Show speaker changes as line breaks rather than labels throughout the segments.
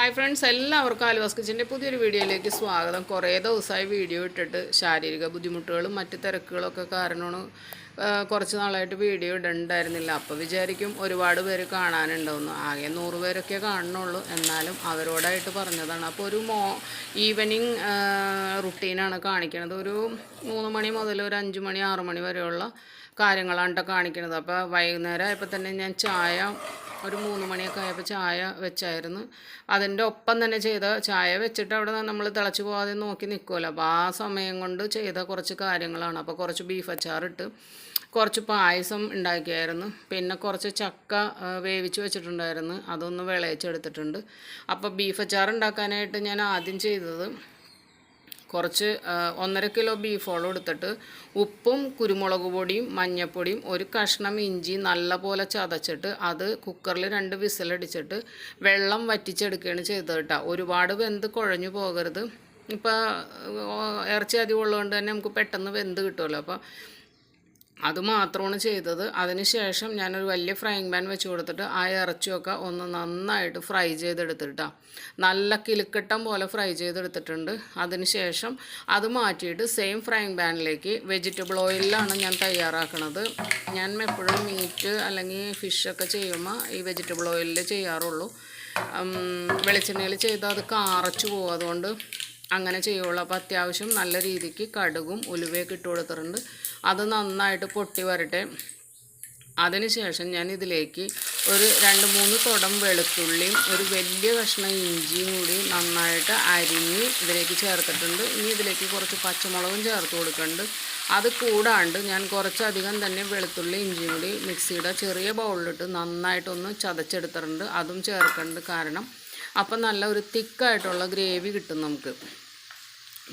Hi friends എല്ലാവർക്കും ആലുവാസ് കിച്ചന്റെ പുതിയൊരു വീഡിയോയിലേക്ക് സ്വാഗതം. കുറേ ദിവസമായി വീഡിയോ ഇട്ടിട്ട് ശാരീരിക ബുദ്ധിമുട്ടുകളും മറ്റ് തിരക്കുകളൊക്കെ കാരണമാണ് കുറച്ച് നാളായിട്ട് വീഡിയോ ഇടണ്ടായിരുന്നില്ല. അപ്പോൾ വിചാരിക്കും ഒരുപാട് പേര് കാണാനുണ്ടാവുന്നു. ആകെ നൂറ് പേരൊക്കെ കാണുന്നുള്ളൂ. എന്നാലും അവരോടായിട്ട് പറഞ്ഞതാണ്. അപ്പോൾ ഒരു മോ ഈവനിങ് റുട്ടീനാണ് കാണിക്കുന്നത് ഒരു മൂന്ന് മണി മുതൽ ഒരു അഞ്ച് മണി ആറ് മണി വരെയുള്ള കാര്യങ്ങളാണ് കേട്ടോ കാണിക്കുന്നത് അപ്പോൾ വൈകുന്നേരം ആയപ്പോൾ തന്നെ ഞാൻ ചായ ഒരു മൂന്ന് മണിയൊക്കെ ആയപ്പോൾ ചായ വെച്ചായിരുന്നു. അതിന്റെ ഒപ്പം തന്നെ ചെയ്ത ചായ വെച്ചിട്ട് അവിടെ നമ്മൾ തിളച്ച് പോകാതെ നോക്കി നിൽക്കുമല്ലോ അപ്പോൾ ആ സമയം കൊണ്ട് ചെയ്ത കുറച്ച് കാര്യങ്ങളാണ്. അപ്പോൾ കുറച്ച് ബീഫ് അച്ചാറിട്ട് കുറച്ച് പായസം ഉണ്ടാക്കിയായിരുന്നു. പിന്നെ കുറച്ച് ചക്ക വേവിച്ച് വെച്ചിട്ടുണ്ടായിരുന്നു. അതൊന്ന് വിളയിച്ചെടുത്തിട്ടുണ്ട്. അപ്പോൾ ബീഫ് അച്ചാർ ഉണ്ടാക്കാനായിട്ട് ഞാൻ ആദ്യം ചെയ്തത് കുറച്ച് ഒന്നര കിലോ ബീഫോളം എടുത്തിട്ട് ഉപ്പും കുരുമുളക് പൊടിയും മഞ്ഞൾപ്പൊടിയും ഒരു കഷ്ണം ഇഞ്ചി നല്ലപോലെ ചതച്ചിട്ട് അത് കുക്കറിൽ രണ്ട് വിസിലടിച്ചിട്ട് വെള്ളം വറ്റിച്ചെടുക്കുകയാണ് ചെയ്തത് കേട്ടോ. ഒരുപാട് വെന്ത് കുഴഞ്ഞു പോകരുത്. ഇപ്പോൾ ഇറച്ചി അധികം ഉള്ളതുകൊണ്ട് തന്നെ നമുക്ക് പെട്ടെന്ന് വെന്ത് കിട്ടുമല്ലോ. അപ്പോൾ അത് മാത്രമാണ് ചെയ്തത്. അതിനുശേഷം ഞാനൊരു വലിയ ഫ്രൈങ് പാൻ വെച്ച് കൊടുത്തിട്ട് ആ ഇറച്ചിയൊക്കെ ഒന്ന് നന്നായിട്ട് ഫ്രൈ ചെയ്തെടുത്തിട്ടാ. നല്ല കിലുക്കട്ടം പോലെ ഫ്രൈ ചെയ്തെടുത്തിട്ടുണ്ട്. അതിനുശേഷം അത് മാറ്റിയിട്ട് സെയിം ഫ്രൈങ് പാനിലേക്ക് വെജിറ്റബിൾ ഓയിലാണ് ഞാൻ തയ്യാറാക്കുന്നത് ഞാൻ എപ്പോഴും മീറ്റ് അല്ലെങ്കിൽ ഫിഷൊക്കെ ചെയ്യുമ്പോൾ ഈ വെജിറ്റബിൾ ഓയിലിൽ ചെയ്യാറുള്ളൂ. വെളിച്ചെണ്ണയിൽ ചെയ്താൽ അത് കാറച്ചു പോകും. അതുകൊണ്ട് അങ്ങനെ ചെയ്യുള്ളൂ. അപ്പോൾ അത്യാവശ്യം നല്ല രീതിക്ക് കടുകും ഉലുവയൊക്കെ ഇട്ട് കൊടുത്തിട്ടുണ്ട്. അത് നന്നായിട്ട് പൊട്ടി വരട്ടെ. അതിനുശേഷം ഞാൻ ഇതിലേക്ക് ഒരു രണ്ട് മൂന്ന് തുടം വെളുത്തുള്ളിയും ഒരു വലിയ കഷ്ണം ഇഞ്ചിയും കൂടി നന്നായിട്ട് അരിഞ്ഞ് ഇതിലേക്ക് ചേർത്തിട്ടുണ്ട്. ഇനി ഇതിലേക്ക് കുറച്ച് പച്ചമുളകും ചേർത്ത് കൊടുക്കുന്നുണ്ട് അത് കൂടാണ്ട് ഞാൻ കുറച്ചധികം തന്നെ വെളുത്തുള്ളി ഇഞ്ചിയും കൂടി മിക്സിയുടെ ചെറിയ ബൗളിലിട്ട് നന്നായിട്ടൊന്ന് ചതച്ചെടുത്തിട്ടുണ്ട്. അതും ചേർക്കുന്നുണ്ട് കാരണം അപ്പം നല്ല ഒരു തിക്കായിട്ടുള്ള ഗ്രേവി കിട്ടും നമുക്ക്.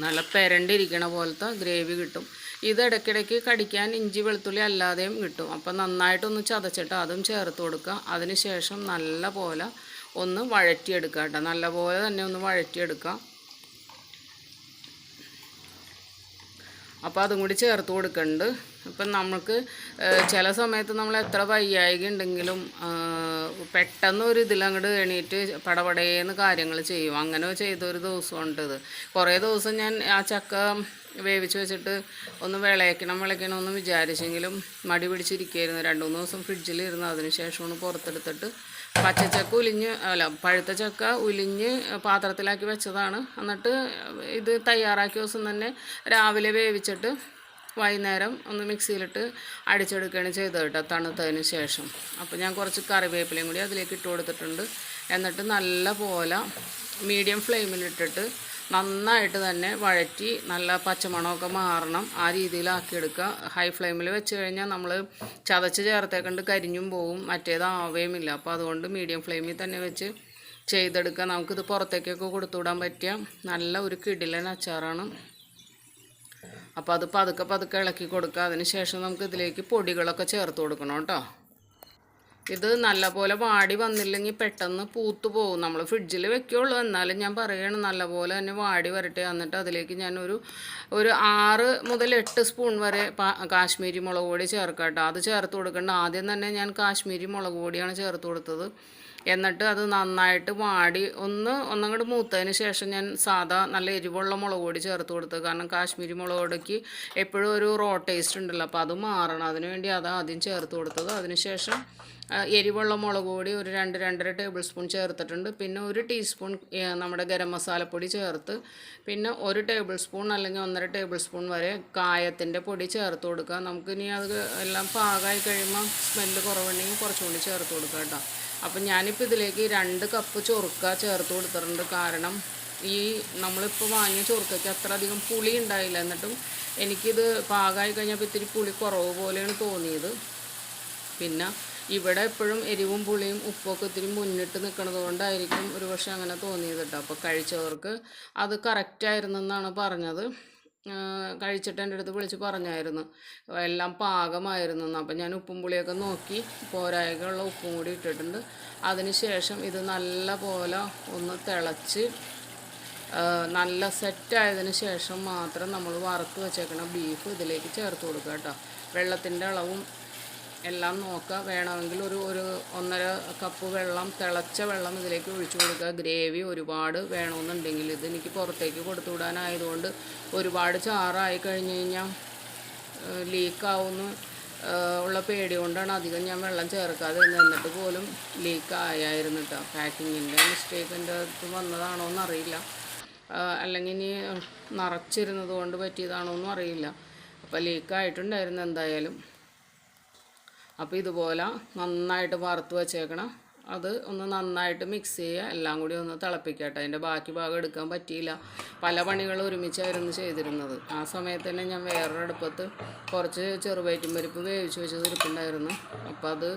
നല്ല പെരണ്ടിരിക്കണ പോലത്തെ ഗ്രേവി കിട്ടും. ഇത് ഇടയ്ക്കിടയ്ക്ക് കടിക്കാൻ ഇഞ്ചി വെളുത്തുള്ളി അല്ലാതെയും കിട്ടും. അപ്പം നന്നായിട്ടൊന്ന് ചതച്ചിട്ട് അതും ചേർത്ത് കൊടുക്കുക. അതിന് ശേഷം നല്ല പോലെ ഒന്ന് വഴറ്റിയെടുക്കുക കേട്ടോ. നല്ല പോലെ തന്നെ ഒന്ന് വഴറ്റിയെടുക്കുക. അപ്പോൾ അതും കൂടി ചേർത്ത് കൊടുക്കുന്നുണ്ട് ഇപ്പം നമുക്ക് ചില സമയത്ത് നമ്മൾ എത്ര വയ്യായിക ഉണ്ടെങ്കിലും പെട്ടെന്ന് ഒരു ഇതിലങ്ങോട്ട് എണീറ്റ് പടപടേന്ന് കാര്യങ്ങൾ ചെയ്യും. അങ്ങനെ ചെയ്തൊരു ദിവസമുണ്ടത് കുറേ ദിവസം ഞാൻ ആ ചക്ക വേവിച്ച് വെച്ചിട്ട് ഒന്ന് വിളയിക്കണം വിളയ്ക്കണം എന്ന് വിചാരിച്ചെങ്കിലും മടി പിടിച്ചിരിക്കുകയായിരുന്നു. രണ്ട് മൂന്ന് ദിവസം ഫ്രിഡ്ജിലിരുന്ന് അതിന് ശേഷമാണ് പുറത്തെടുത്തിട്ട് പച്ചച്ചക്ക ഉലിഞ്ഞ് അല്ല പഴുത്ത ചക്ക ഉലിഞ്ഞ് പാത്രത്തിലാക്കി വെച്ചതാണ്. എന്നിട്ട് ഇത് തയ്യാറാക്കിയ ദിവസം തന്നെ രാവിലെ വേവിച്ചിട്ട് വൈകുന്നേരം ഒന്ന് മിക്സിയിലിട്ട് അടിച്ചെടുക്കുകയാണ് ചെയ്തത് കേട്ടോ തണുത്തതിന് ശേഷം. അപ്പോൾ ഞാൻ കുറച്ച് കറിവേപ്പിലയും കൂടി അതിലേക്ക് ഇട്ട് കൊടുത്തിട്ടുണ്ട്. എന്നിട്ട് നല്ല പോലെ മീഡിയം ഫ്ലെയിമിലിട്ടിട്ട് നന്നായിട്ട് തന്നെ വഴറ്റി നല്ല പച്ചമണമൊക്കെ മാറണം. ആ രീതിയിലാക്കിയെടുക്കുക ഹൈ ഫ്ലെയിമിൽ വെച്ച് കഴിഞ്ഞാൽ നമ്മൾ ചതച്ച് ചേർത്തേക്കൊണ്ട് കരിഞ്ഞും പോവും മറ്റേതാവുകയുമില്ല അപ്പോൾ അതുകൊണ്ട് മീഡിയം ഫ്ലെയിമിൽ തന്നെ വെച്ച് ചെയ്തെടുക്കുക. നമുക്കിത് പുറത്തേക്കൊക്കെ കൊടുത്തുവിടാൻ പറ്റിയ നല്ല ഒരു കിടിലൻ അച്ചാറാണ്. അപ്പോൾ അത് പതുക്കെ പതുക്കെ ഇളക്കി കൊടുക്കുക. അതിന് ശേഷം നമുക്ക് ഇതിലേക്ക് പൊടികളൊക്കെ ചേർത്ത് കൊടുക്കണം കേട്ടോ. ഇത് നല്ലപോലെ വാടി വന്നില്ലെങ്കിൽ പെട്ടെന്ന് പൂത്തു പോകും. നമ്മൾ ഫ്രിഡ്ജിൽ വെക്കുകയുള്ളൂ എന്നാലും ഞാൻ പറയുകയാണ് നല്ലപോലെ തന്നെ വാടി വരട്ടെ. എന്നിട്ട് അതിലേക്ക് ഞാനൊരു ഒരു ആറ് മുതൽ എട്ട് സ്പൂൺ വരെ കാശ്മീരി മുളക് പൊടി ചേർക്കാം കേട്ടോ. അത് ചേർത്ത് കൊടുക്കേണ്ട. ആദ്യം തന്നെ ഞാൻ കാശ്മീരി മുളക് പൊടിയാണ് ചേർത്ത് കൊടുത്തത്. എന്നിട്ട് അത് നന്നായിട്ട് വാടി ഒന്ന് ഒന്നങ്ങോട്ട് മൂത്തതിന് ശേഷം ഞാൻ സാധാ നല്ല എരിവുള്ള മുളക് പൊടി ചേർത്ത് കൊടുത്തത് കാരണം കാശ്മീരി മുളക് പൊടിക്ക് എപ്പോഴും ഒരു റോ ടേസ്റ്റ് ഉണ്ടല്ലോ. അപ്പോൾ അത് മാറണം. അതിന് വേണ്ടി അത് ആദ്യം ചേർത്ത് കൊടുത്തത്. അതിന് ശേഷം ആ, എരിവുള്ള മുളക് പൊടി ഒരു രണ്ട് രണ്ടര ടേബിൾ സ്പൂൺ ചേർത്തിട്ടുണ്ട്. പിന്നെ ഒരു ടീസ്പൂൺ നമ്മുടെ ഗരം മസാലപ്പൊടി ചേർത്ത് പിന്നെ ഒരു ടേബിൾ സ്പൂൺ അല്ലെങ്കിൽ ഒന്നര ടേബിൾ സ്പൂൺ വരെ കായത്തിന്റെ പൊടി ചേർത്ത് കൊടുക്കുക. നമുക്കിനി അത് എല്ലാം പാകമായി കഴിയുമ്പോൾ സ്മെല്ല് കുറവുണ്ടെങ്കിൽ കുറച്ചുകൂടി ചേർത്ത് കൊടുക്കുക കേട്ടോ. അപ്പം ഞാനിപ്പോൾ ഇതിലേക്ക് രണ്ട് കപ്പ് ചൊറുക്ക ചേർത്ത് കൊടുത്തിട്ടുണ്ട്. കാരണം ഈ നമ്മളിപ്പോൾ വാങ്ങിയ ചൊറുക്കയ്ക്ക് അത്ര അധികം പുളി ഉണ്ടായില്ല. എന്നിട്ടും എനിക്കിത് പാകമായി കഴിഞ്ഞപ്പോൾ ഇത്തിരി പുളി കുറവ് പോലെയാണ് തോന്നിയത്. പിന്നെ ഇവിടെ എപ്പോഴും എരിവും പുളിയും ഉപ്പൊക്കെ ഒത്തിരി മുന്നിട്ട് നിൽക്കുന്നത് കൊണ്ടായിരിക്കും ഒരു പക്ഷെ അങ്ങനെ തോന്നിയത് കേട്ടോ. അപ്പോൾ കഴിച്ചവർക്ക് അത് കറക്റ്റായിരുന്നെന്നാണ് പറഞ്ഞത്. കഴിച്ചിട്ട് എന്റെ അടുത്ത് വിളിച്ച് പറഞ്ഞായിരുന്നു. എല്ലാം പാകമായിരുന്നു എന്ന് അപ്പം ഞാൻ ഉപ്പും പുളിയൊക്കെ നോക്കി പോരായകളുള്ള ഉപ്പും കൂടി ഇട്ടിട്ടുണ്ട്. അതിന് ശേഷം ഇത് നല്ല പോലെ ഒന്ന് തിളച്ച് നല്ല സെറ്റായതിന് ശേഷം മാത്രം നമ്മൾ വറുത്ത് വെച്ചേക്കണ ബീഫ് ഇതിലേക്ക് ചേർത്ത് കൊടുക്കുക കേട്ടോ. വെള്ളത്തിന്റെ അളവും എല്ലാം നോക്കുക. വേണമെങ്കിൽ ഒരു ഒരു ഒന്നര കപ്പ് വെള്ളം തിളച്ച വെള്ളം ഇതിലേക്ക് ഒഴിച്ചു കൊടുക്കുക. ഗ്രേവി ഒരുപാട് വേണമെന്നുണ്ടെങ്കിൽ ഇത് എനിക്ക് പുറത്തേക്ക് കൊടുത്തു വിടാനായതുകൊണ്ട് ഒരുപാട് ചാറായി കഴിഞ്ഞ് കഴിഞ്ഞാൽ ലീക്കാവുന്നു ഉള്ള പേടി കൊണ്ടാണ് അധികം ഞാൻ വെള്ളം ചേർക്കാതെ നിന്നിട്ട് പോലും ലീക്ക് ആയായിരുന്നു കേട്ടോ പാക്കിങ്ങിന്റെ മിസ്റ്റേക്ക് എന്റെ അടുത്ത് വന്നതാണോ എന്നറിയില്ല. അല്ലെങ്കിൽ ഇനി നിറച്ചിരുന്നത് കൊണ്ട് പറ്റിയതാണോ എന്നും അറിയില്ല അപ്പോൾ ലീക്കായിട്ടുണ്ടായിരുന്നു എന്തായാലും. അപ്പോൾ ഇതുപോലെ നന്നായിട്ട് വറുത്ത് വെച്ചേക്കണം. അത് ഒന്ന് നന്നായിട്ട് മിക്സ് ചെയ്യുക. എല്ലാം കൂടി ഒന്ന് തിളപ്പിക്കട്ടെ അതിന്റെ ബാക്കി ഭാഗം എടുക്കാൻ പറ്റിയില്ല. പല പണികളും ഒരുമിച്ചായിരുന്നു ചെയ്തിരുന്നത്. ആ സമയത്ത് തന്നെ ഞാൻ വേറൊരു അടുപ്പത്ത് കുറച്ച് ചെറുപയറ്റും പരിപ്പ് വേവിച്ച് വെച്ചത് ഇരിപ്പുണ്ടായിരുന്നു. അപ്പോൾ അത്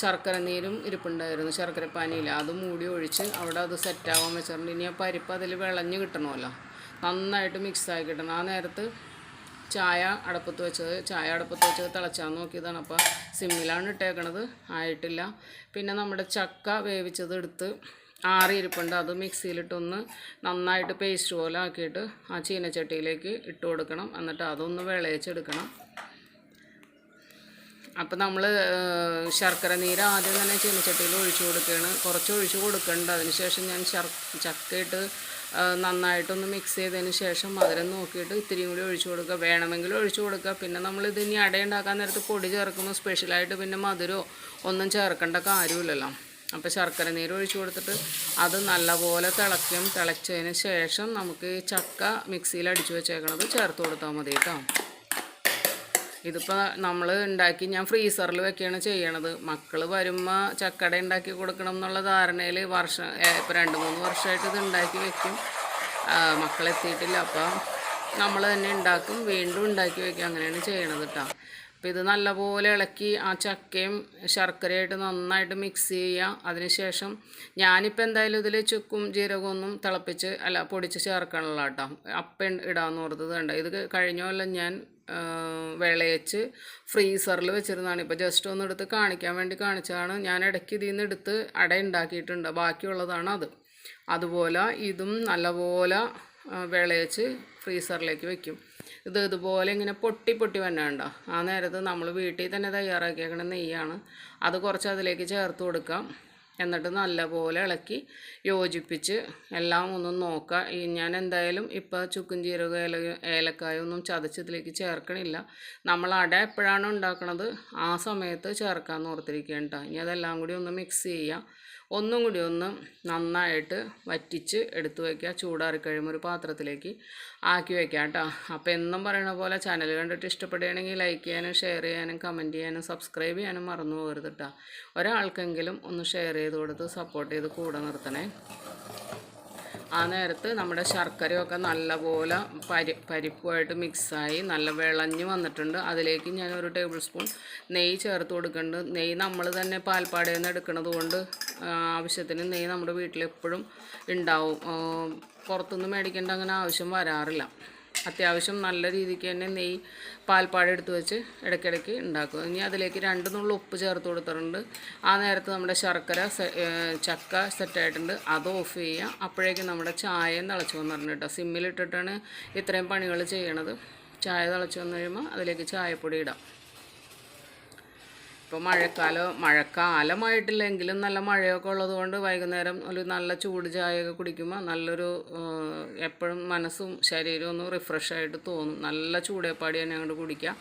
ശർക്കര നീരും ഇരിപ്പുണ്ടായിരുന്നു. ശർക്കര പാനിയില്ല അത് മൂടി ഒഴിച്ച് അവിടെ അത് സെറ്റാവാൻ വെച്ചിട്ടുണ്ട്. ഇനി ആ പരിപ്പ് അതിൽ വിളഞ്ഞ് കിട്ടണമല്ലോ. നന്നായിട്ട് മിക്സ് ആക്കി കിട്ടണം. ആ നേരത്ത് ചായ അടപ്പത്ത് വെച്ചത്. ചായ അടപ്പത്ത് വെച്ചത് തിളച്ചാൽ നോക്കിയതാണ്. അപ്പോൾ സിമ്മിലാണ് ഇട്ടേക്കണത്. ആയിട്ടില്ല. പിന്നെ നമ്മുടെ ചക്ക വേവിച്ചത് എടുത്ത് ആറി ഇരിപ്പുണ്ട്. അത് മിക്സിയിലിട്ടൊന്ന് നന്നായിട്ട് പേസ്റ്റ് പോലെ ആക്കിയിട്ട് ആ ചീനച്ചട്ടിയിലേക്ക് ഇട്ട് കൊടുക്കണം. എന്നിട്ട് അതൊന്ന് വിളയിച്ചെടുക്കണം. അപ്പം നമ്മൾ ശർക്കര നീര് ആദ്യം തന്നെ ചീനച്ചട്ടിയിൽ ഒഴിച്ചു കൊടുക്കുകയാണ്. കുറച്ച് ഒഴിച്ച് കൊടുക്കേണ്ട. അതിനുശേഷം ഞാൻ ശർ ചക്കയിട്ട് നന്നായിട്ടൊന്ന് മിക്സ് ചെയ്തതിന് ശേഷം മധുരം നോക്കിയിട്ട് ഇത്തിരിയും കൂടി ഒഴിച്ചു കൊടുക്കുക. വേണമെങ്കിൽ ഒഴിച്ചു കൊടുക്കുക. പിന്നെ നമ്മളിത് ഇനി അടയുണ്ടാക്കാൻ നേരത്ത് പൊടി ചേർക്കുമ്പോൾ സ്പെഷ്യലായിട്ട് പിന്നെ മധുരമോ ഒന്നും ചേർക്കേണ്ട കാര്യമില്ലല്ലോ. അപ്പോൾ ശർക്കര നീര് ഒഴിച്ചു കൊടുത്തിട്ട് അത് നല്ലപോലെ തിളയ്ക്കും. തിളച്ചതിന് ശേഷം നമുക്ക് ചക്ക മിക്സിയിൽ അടിച്ചു വെച്ചേക്കണത് ചേർത്ത് കൊടുത്താൽ മതി കേട്ടോ. ഇതിപ്പോൾ നമ്മൾ ഉണ്ടാക്കി ഞാൻ ഫ്രീസറിൽ വെക്കുകയാണ് ചെയ്യണത്. മക്കൾ വരുമ്പോൾ ചക്കട ഉണ്ടാക്കി കൊടുക്കണം എന്നുള്ള ധാരണയിൽ വർഷം ഇപ്പോൾ രണ്ട് മൂന്ന് വർഷമായിട്ട് ഇത് ഉണ്ടാക്കി വെക്കും. മക്കളെത്തിയിട്ടില്ല. അപ്പം നമ്മൾ തന്നെ ഉണ്ടാക്കും വീണ്ടും ഉണ്ടാക്കി വെക്കും. അങ്ങനെയാണ് ചെയ്യണത് കേട്ടോ അപ്പോൾ ഇത് നല്ലപോലെ ഇളക്കി ആ ചക്കയും ശർക്കരയായിട്ട് നന്നായിട്ട് മിക്സ് ചെയ്യുക. അതിനുശേഷം ഞാനിപ്പോൾ എന്തായാലും ഇതിൽ ചുക്കും ജീരകമൊന്നും തിളപ്പിച്ച് അല്ല പൊടിച്ച് ചേർക്കണമല്ലോ കേട്ടോ. അപ്പം ഇടാമെന്ന് ഓർത്തത് കണ്ട? ഇത് കഴിഞ്ഞ കൊല്ലം ഞാൻ വിളയിച്ച് ഫ്രീസറിൽ വെച്ചിരുന്നതാണ്. ഇപ്പോൾ ജസ്റ്റ് ഒന്ന് എടുത്ത് കാണിക്കാൻ വേണ്ടി കാണിച്ചതാണ്. ഞാൻ ഇടയ്ക്ക് ഇതിൽ നിന്ന് എടുത്ത് അട ഉണ്ടാക്കിയിട്ടുണ്ട്. ബാക്കിയുള്ളതാണ് അത്. അതുപോലെ ഇതും നല്ലപോലെ വിളയിച്ച് ഫ്രീസറിലേക്ക് വെക്കും. ഇത് ഇതുപോലെ ഇങ്ങനെ പൊട്ടി പൊട്ടി വന്നാണ്ട ആ നേരത്ത് നമ്മൾ വീട്ടിൽ തന്നെ തയ്യാറാക്കിയേക്കണ നെയ്യാണ്. അത് കുറച്ച് അതിലേക്ക് ചേർത്ത് കൊടുക്കാം. എന്നിട്ട് നല്ലപോലെ ഇളക്കി യോജിപ്പിച്ച് എല്ലാം ഒന്നും നോക്കുക ഈ ഞാൻ എന്തായാലും ഇപ്പോൾ ചുക്കും ജീരക ഏല ഏലക്കായ ഒന്നും ചേർക്കണില്ല. നമ്മൾ അട എപ്പോഴാണ് ഉണ്ടാക്കണത് ആ സമയത്ത് ചേർക്കാമെന്ന് ഓർത്തിരിക്കേണ്ട ഇനി അതെല്ലാം കൂടി ഒന്ന് മിക്സ് ചെയ്യുക ഒന്നും കൂടി ഒന്ന് നന്നായിട്ട് വറ്റിച്ച് എടുത്തു വയ്ക്കുക. ചൂടാറി കഴിയുമ്പോൾ ഒരു പാത്രത്തിലേക്ക് ആക്കി വയ്ക്കുക കേട്ടോ. അപ്പോൾ എന്നും പറയണ പോലെ ചാനൽ കണ്ടിട്ട് ഇഷ്ടപ്പെടുകയാണെങ്കിൽ ലൈക്ക് ചെയ്യാനും ഷെയർ ചെയ്യാനും കമന്റ് ചെയ്യാനും സബ്സ്ക്രൈബ് ചെയ്യാനും മറന്നു പോകരുത് കേട്ടോ. ഒരാൾക്കെങ്കിലും ഒന്ന് ഷെയർ ചെയ്ത് കൊടുത്ത് സപ്പോർട്ട് ചെയ്ത് കൂടെ നിർത്തണേ. ആ നേരത്ത് നമ്മുടെ ശർക്കരയൊക്കെ നല്ലപോലെ പരി പരിപ്പുമായിട്ട് മിക്സായി നല്ല വിളഞ്ഞ് വന്നിട്ടുണ്ട്. അതിലേക്ക് ഞാൻ ഒരു ടേബിൾ സ്പൂൺ നെയ്യ് ചേർത്ത് കൊടുക്കുന്നുണ്ട്. നെയ്യ് നമ്മൾ തന്നെ പാൽപ്പാടയിൽ നിന്ന് എടുക്കുന്നത് കൊണ്ട് ആവശ്യത്തിന് നെയ്യ് നമ്മുടെ വീട്ടിലെപ്പോഴും ഉണ്ടാവും. പുറത്തുനിന്ന് മേടിക്കേണ്ട അങ്ങനെ ആവശ്യം വരാറില്ല. അത്യാവശ്യം നല്ല രീതിക്ക് തന്നെ നെയ്യ് പാൽപ്പാട് എടുത്ത് വെച്ച് ഇടയ്ക്കിടയ്ക്ക് ഉണ്ടാക്കും. ഇനി അതിലേക്ക് രണ്ട് നുള്ള ഉപ്പ് ചേർത്ത് കൊടുത്തിട്ടുണ്ട്. ആ നേരത്ത് നമ്മുടെ ശർക്കര ചക്ക സെറ്റായിട്ടുണ്ട് അത് ഓഫ് ചെയ്യുക. അപ്പോഴേക്കും നമ്മുടെ ചായയും തിളച്ചു വന്നിട്ടുണ്ട് കേട്ടോ. സിമ്മിലിട്ടിട്ടാണ് ഇത്രയും പണികൾ ചെയ്യണത്. ചായ തിളച്ചു വന്നു കഴിയുമ്പോൾ അതിലേക്ക് ചായപ്പൊടി ഇടാം. ഇപ്പോൾ മഴക്കാലം മഴക്കാലമായിട്ടില്ലെങ്കിലും നല്ല മഴയൊക്കെ ഉള്ളത് കൊണ്ട് വൈകുന്നേരം ഒരു നല്ല ചൂട് ചായയൊക്കെ കുടിക്കുമ്പോൾ നല്ലൊരു എപ്പോഴും മനസ്സും ശരീരവും ഒന്ന് റിഫ്രഷ് ആയിട്ട് തോന്നും. നല്ല ചൂടേപ്പാടി തന്നെ അങ്ങോട്ട് കുടിക്കുക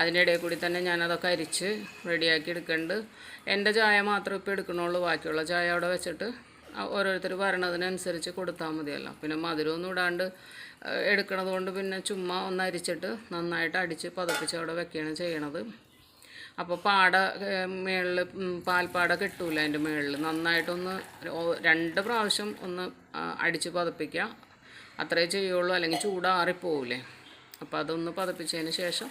അതിനിടയിൽ കൂടി തന്നെ ഞാനതൊക്കെ അരിച്ച് റെഡിയാക്കി എടുക്കേണ്ടത് എന്റെ ചായ മാത്രം ഇപ്പോൾ എടുക്കണുള്ളൂ. ബാക്കിയുള്ള ചായ അവിടെ വെച്ചിട്ട് ഓരോരുത്തർ വരണതിനനുസരിച്ച് കൊടുത്താൽ മതിയല്ലോ. പിന്നെ മധുരമൊന്നും ഇടാണ്ട് എടുക്കണത് കൊണ്ട് പിന്നെ ചുമ്മാ ഒന്ന് അരിച്ചിട്ട് നന്നായിട്ട് അടിച്ച് പതപ്പിച്ച് അവിടെ വെക്കുകയാണ് ചെയ്യണത്. അപ്പോൾ പാട മേളിൽ പാൽപ്പാട കെട്ടൂല അതിന്റെ മേളിൽ നന്നായിട്ടൊന്ന് രണ്ട് പ്രാവശ്യം ഒന്ന് അടിച്ച് പതപ്പിക്കുക അത്രേ ചെയ്യുള്ളൂ. അല്ലെങ്കിൽ ചൂടാറിപ്പോവില്ലേ അപ്പോൾ അതൊന്ന് പതപ്പിച്ചതിന് ശേഷം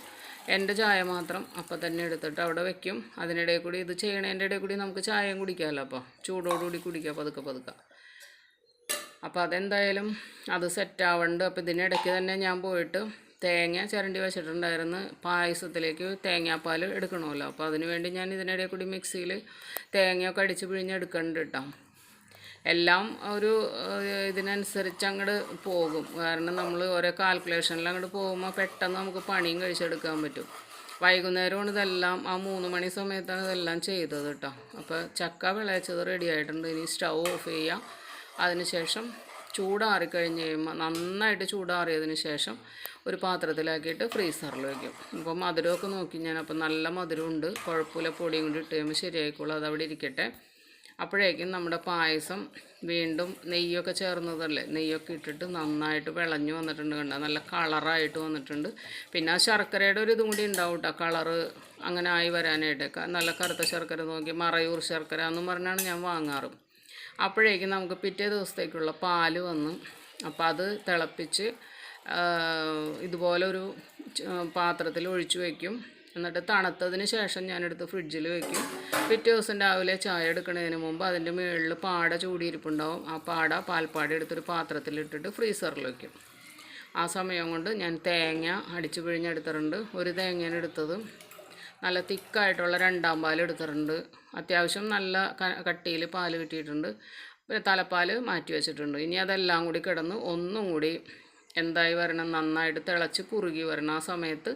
എന്റെ ചായ മാത്രം അപ്പം തന്നെ എടുത്തിട്ട് അവിടെ വെക്കും. അതിനിടയിൽ കൂടി ഇത് ചെയ്യണതിന്റെ ഇടയിൽ കൂടി നമുക്ക് ചായയും കുടിക്കാമല്ലോ അപ്പോൾ ചൂടോടുകൂടി കുടിക്കുക പതുക്കെ പതുക്കെ. അപ്പോൾ അതെന്തായാലും അത് സെറ്റ് ആവുന്നുണ്ട് അപ്പോൾ ഇതിനിടയ്ക്ക് തന്നെ ഞാൻ പോയിട്ട് തേങ്ങ ചിരണ്ടി വെച്ചിട്ടുണ്ടായിരുന്നു. പായസത്തിലേക്ക് തേങ്ങാപ്പാൽ എടുക്കണമല്ലോ. അപ്പോൾ അതിന് വേണ്ടി ഞാൻ ഇതിനിടയിൽ കൂടി മിക്സിയിൽ തേങ്ങയൊക്കെ അടിച്ച് പിഴിഞ്ഞെടുക്കുന്നുണ്ട് കേട്ടോ. എല്ലാം ഒരു ഇതിനനുസരിച്ച് അങ്ങോട്ട് പോകും. കാരണം നമ്മൾ ഓരോ കാൽക്കുലേഷനിൽ അങ്ങോട്ട് പോകുമ്പോൾ പെട്ടെന്ന് നമുക്ക് പണിയും കഴിച്ചെടുക്കാൻ പറ്റും. വൈകുന്നേരമാണ് ഇതെല്ലാം ആ മൂന്ന് മണി സമയത്താണ് ഇതെല്ലാം ചെയ്തത് കേട്ടോ. അപ്പോൾ ചക്ക വിളയിച്ചത് റെഡി ആയിട്ടുണ്ട്. ഇനി സ്റ്റൗ ഓഫ് ചെയ്യുക. അതിനുശേഷം ചൂടാറിക്കഴിഞ്ഞ് കഴിയുമ്പോൾ നന്നായിട്ട് ചൂടാറിയതിന് ശേഷം ഒരു പാത്രത്തിലാക്കിയിട്ട് ഫ്രീസറിൽ വയ്ക്കും അപ്പോൾ മധുരമൊക്കെ നോക്കി ഞാൻ അപ്പോൾ നല്ല മധുരമുണ്ട്. കുഴപ്പമില്ല പൊടിയും കൂടി ഇട്ട് കഴിയുമ്പോൾ ശരിയായിക്കോളൂ അതവിടെ ഇരിക്കട്ടെ. അപ്പോഴേക്കും നമ്മുടെ പായസം വീണ്ടും നെയ്യൊക്കെ ചേർന്നതല്ലേ? നെയ്യൊക്കെ ഇട്ടിട്ട് നന്നായിട്ട് വിളഞ്ഞു വന്നിട്ടുണ്ട് കണ്ട? നല്ല കളറായിട്ട് വന്നിട്ടുണ്ട്. പിന്നെ ആ ശർക്കരയുടെ ഒരു ഇതും കൂടി ഉണ്ടാവും കേട്ടോ കളറ് അങ്ങനെ ആയി വരാനായിട്ട്. നല്ല കറുത്ത ശർക്കര നോക്കി മറയൂർ ശർക്കര എന്നും പറഞ്ഞാണ് ഞാൻ വാങ്ങാറ്. അപ്പോഴേക്കും നമുക്ക് പിറ്റേ ദിവസത്തേക്കുള്ള പാൽ വന്നു അപ്പോൾ അത് തിളപ്പിച്ച് ഇതുപോലെ ഒരു പാത്രത്തിൽ ഒഴിച്ചു വയ്ക്കും എന്നിട്ട് തണുത്തതിന് ശേഷം ഞാനെടുത്ത് ഫ്രിഡ്ജിൽ വെക്കും. പിറ്റേ ദിവസം രാവിലെ ചായ എടുക്കുന്നതിന് മുമ്പ് അതിന്റെ മുകളിൽ പാട ചൂടിയിരിപ്പുണ്ടാവും. ആ പാട പാൽപ്പാട എടുത്തൊരു പാത്രത്തിലിട്ടിട്ട് ഫ്രീസറിൽ വെക്കും. ആ സമയം കൊണ്ട് ഞാൻ തേങ്ങ അടിച്ചു പിഴിഞ്ഞെടുത്തിട്ടുണ്ട്. ഒരു തേങ്ങയാണ് എടുത്തത്. നല്ല തിക്കായിട്ടുള്ള രണ്ടാം പാൽ എടുത്തിട്ടുണ്ട്. അത്യാവശ്യം നല്ല കട്ടിയിൽ പാൽ കിട്ടിയിട്ടുണ്ട്. തലപ്പാൽ മാറ്റി വെച്ചിട്ടുണ്ട്. ഇനി അതെല്ലാം കൂടി കിടന്ന് ഒന്നും കൂടി എന്തായി വരണം? നന്നായിട്ട് തിളച്ച് കുറുകി വരണം. ആ സമയത്ത്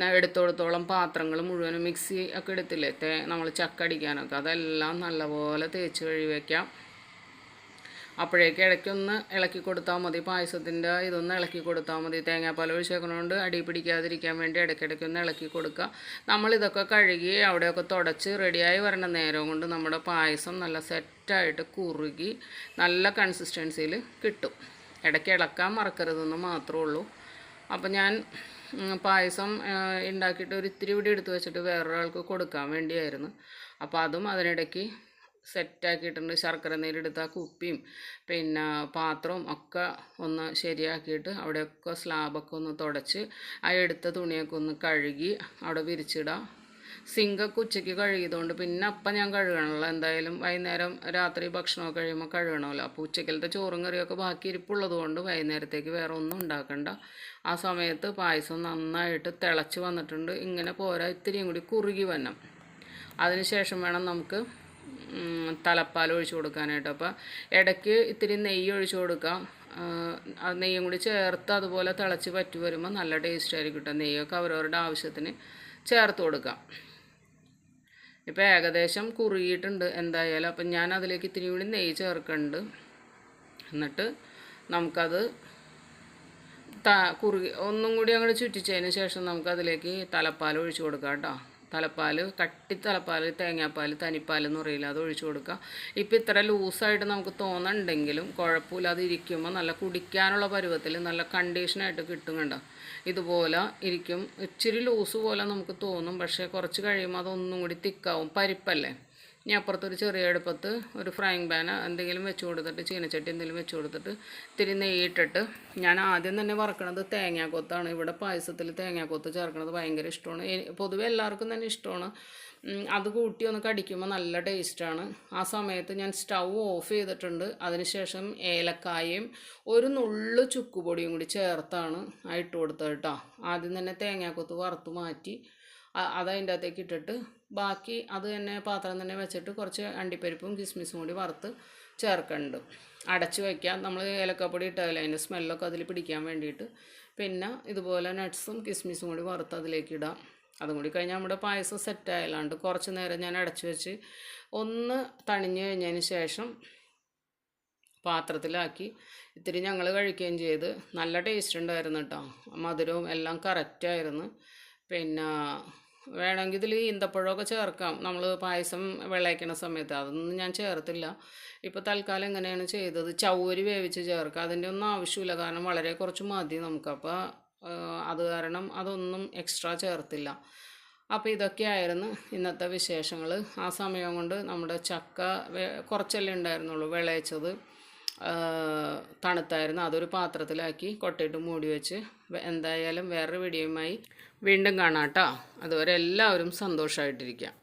ഞാൻ എടുത്തോടത്തോളം പാത്രങ്ങൾ മുഴുവനും മിക്സി ഒക്കെ എടുത്തില്ലേ? തേ നമ്മൾ ചക്ക അടിക്കാനൊക്കെ. അതെല്ലാം നല്ലപോലെ തേച്ച് കഴുകി വയ്ക്കാം അപ്പോഴേക്ക് ഇടയ്ക്കൊന്ന് ഇളക്കി കൊടുത്താൽ മതി. പായസത്തിന്റെ ഇതൊന്ന് ഇളക്കി കൊടുത്താൽ മതി. തേങ്ങാപ്പാൽ ഒഴിച്ചേക്കണോണ്ട് അടി പിടിക്കാതിരിക്കാൻ വേണ്ടി ഇടയ്ക്കിടയ്ക്ക് ഒന്ന് ഇളക്കി കൊടുക്കുക. നമ്മളിതൊക്കെ കഴുകി അവിടെയൊക്കെ തുടച്ച് റെഡിയായി വരണ നേരം കൊണ്ട് നമ്മുടെ പായസം നല്ല സെറ്റായിട്ട് കുറുകി നല്ല കൺസിസ്റ്റൻസിയിൽ കിട്ടും. ഇടയ്ക്ക് ഇളക്കാൻ മറക്കരുതെന്ന് മാത്രമേ ഉള്ളൂ. അപ്പോൾ ഞാൻ പായസം ഉണ്ടാക്കിയിട്ട് ഒരു ഇത്തിരി ഇവിടെ എടുത്ത് വെച്ചിട്ട് വേറൊരാൾക്ക് കൊടുക്കാൻ വേണ്ടിയായിരുന്നു. അപ്പോൾ അതും അതിനിടയ്ക്ക് സെറ്റാക്കിയിട്ടുണ്ട് ശർക്കര നീരെടുത്ത കുപ്പിയും പിന്നെ പാത്രവും ഒക്കെ ഒന്ന് ശരിയാക്കിയിട്ട് അവിടെയൊക്കെ സ്ലാബൊക്കെ ഒന്ന് തുടച്ച് ആ എടുത്ത തുണിയൊക്കെ ഒന്ന് കഴുകി അവിടെ വിരിച്ചിടാം. സിങ്കൊക്കെ ഉച്ചയ്ക്ക് കഴുകിയതുകൊണ്ട് പിന്നെ അപ്പം ഞാൻ കഴുകണമല്ലോ. എന്തായാലും വൈകുന്നേരം രാത്രി ഭക്ഷണമൊക്കെ കഴിയുമ്പോൾ കഴുകണമല്ലോ. അപ്പോൾ ഉച്ചക്കലത്തെ ചോറും കറിയൊക്കെ ബാക്കി ഇരിപ്പുള്ളത് കൊണ്ട് വൈകുന്നേരത്തേക്ക് വേറെ ഒന്നും ഉണ്ടാക്കണ്ട. ആ സമയത്ത് പായസം നന്നായിട്ട് തിളച്ച് വന്നിട്ടുണ്ട്. ഇങ്ങനെ പോരാ ഇത്തിരിയും കൂടി കുറുകി വരണം. അതിനുശേഷം വേണം നമുക്ക് തലപ്പാൽ ഒഴിച്ചു കൊടുക്കാനായിട്ട്. അപ്പോൾ ഇടയ്ക്ക് ഇത്തിരി നെയ്യ് ഒഴിച്ചു കൊടുക്കാം. നെയ്യും കൂടി ചേർത്ത് അതുപോലെ തിളച്ച് പറ്റി വരുമ്പോൾ നല്ല ടേസ്റ്റ് ആയിരിക്കും കേട്ടോ. നെയ്യൊക്കെ അവരവരുടെ ആവശ്യത്തിന് ചേർത്ത് കൊടുക്കാം. ഇപ്പോൾ ഏകദേശം കുറുകിയിട്ടുണ്ട് എന്തായാലും. അപ്പം ഞാൻ അതിലേക്ക് ഇത്തിരി കൂടി നെയ്യ് ചേർക്കുന്നുണ്ട് എന്നിട്ട് നമുക്കത് ത കുറുകി ഒന്നും കൂടി അങ്ങോട്ട് ചുറ്റിച്ചതിന് ശേഷം നമുക്കതിലേക്ക് തലപ്പാൽ ഒഴിച്ചു കൊടുക്കാം കേട്ടോ. തലപ്പാൽ കട്ടി തലപ്പാൽ തേങ്ങാപ്പാൽ തനിപ്പാൽ എന്ന് പറയില്ല അത് ഒഴിച്ചു കൊടുക്കുക ഇപ്പം ഇത്ര ലൂസായിട്ട് നമുക്ക് തോന്നുന്നുണ്ടെങ്കിലും കുഴപ്പമില്ല അത് ഇരിക്കുമ്പോൾ നല്ല കുടിക്കാനുള്ള പരുവത്തിൽ നല്ല കണ്ടീഷനായിട്ട് കിട്ടും കണ്ടോ. ഇതുപോലെ ഇരിക്കും. ഇച്ചിരി ലൂസ് പോലെ നമുക്ക് തോന്നും. പക്ഷേ കുറച്ച് കഴിയുമ്പോൾ അതൊന്നും കൂടി തിക്കാവും പരിപ്പല്ലേ? ഇനി അപ്പുറത്തൊരു ചെറിയ അടുപ്പത്ത് ഒരു ഫ്രൈങ് പാൻ എന്തെങ്കിലും വെച്ച് കൊടുത്തിട്ട് ചീനച്ചട്ടി എന്തെങ്കിലും വെച്ച് കൊടുത്തിട്ട് ഇത്തിരി നെയ്യിട്ടിട്ട്. ഞാൻ ആദ്യം തന്നെ വറക്കണത് തേങ്ങാക്കൊത്താണ് ഇവിടെ പായസത്തിൽ തേങ്ങാക്കൊത്ത് ചേർക്കണത് ഭയങ്കര ഇഷ്ടമാണ്. പൊതുവെ എല്ലാവർക്കും തന്നെ ഇഷ്ടമാണ്. അത് കൂട്ടി ഒന്ന് കടിക്കുമ്പോൾ നല്ല ടേസ്റ്റാണ് ആ സമയത്ത് ഞാൻ സ്റ്റൗ ഓഫ് ചെയ്തിട്ടുണ്ട്. അതിനുശേഷം ഏലക്കായയും ഒരു നുള്ളു ചുക്കുപൊടിയും കൂടി ചേർത്താണ് ഇട്ട് കൊടുത്തത് കേട്ടോ. ആദ്യം തന്നെ തേങ്ങാക്കൊത്ത് വറുത്ത് മാറ്റി അതതിന്റെ അകത്തേക്ക് ഇട്ടിട്ട് ബാക്കി അത് തന്നെ പാത്രം തന്നെ വെച്ചിട്ട് കുറച്ച് അണ്ടിപ്പരിപ്പും കിസ്മിസും കൂടി വറുത്ത് ചേർക്കുന്നുണ്ട് അടച്ച് വയ്ക്കാം നമ്മൾ ഏലക്കപ്പൊടി ഇട്ടാലും അതിന്റെ സ്മെല്ലൊക്കെ അതിൽ പിടിക്കാൻ വേണ്ടിയിട്ട് പിന്നെ ഇതുപോലെ നട്ട്സും കിസ്മിസും കൂടി വറുത്ത് അതിലേക്ക് ഇടാം. അതും കൂടി കഴിഞ്ഞാൽ നമ്മുടെ പായസം സെറ്റ് ആയല്ലാണ്ട് കുറച്ച് നേരം ഞാൻ അടച്ച് വെച്ച് ഒന്ന് തണിഞ്ഞു കഴിഞ്ഞതിന് ശേഷം പാത്രത്തിലാക്കി ഇത്തിരി ഞങ്ങൾ കഴിക്കുകയും ചെയ്ത്. നല്ല ടേസ്റ്റ് ഉണ്ടായിരുന്നു കേട്ടോ മധുരവും എല്ലാം കറക്റ്റായിരുന്നു പിന്നെ വേണമെങ്കിൽ ഇതിൽ ഈന്തപ്പഴമൊക്കെ ചേർക്കാം. നമ്മൾ പായസം വിളയിക്കണ സമയത്ത്. അതൊന്നും ഞാൻ ചേർത്തില്ല. ഇപ്പോൾ തൽക്കാലം എങ്ങനെയാണ് ചെയ്തത്? ചൗവരി വേവിച്ച് ചേർക്കുക അതിന്റെ ഒന്നും ആവശ്യമില്ല. കാരണം വളരെ കുറച്ച് മതി നമുക്ക്. അപ്പോൾ അത് കാരണം അതൊന്നും എക്സ്ട്രാ ചേർത്തില്ല. അപ്പോൾ ഇതൊക്കെയായിരുന്നു ഇന്നത്തെ വിശേഷങ്ങൾ ആ സമയം കൊണ്ട് നമ്മുടെ ചക്ക കുറച്ചല്ലേ ഉണ്ടായിരുന്നുള്ളൂ വിളയിച്ചത്. തണുത്തായിരുന്നു. അതൊരു പാത്രത്തിലാക്കി കൊട്ടയിട്ട് മൂടി വെച്ച് എന്തായാലും വേറൊരു വീഡിയോയുമായി വീണ്ടും കാണാം കേട്ടോ. അതുവരെ എല്ലാവരും സന്തോഷമായിട്ടിരിക്കാം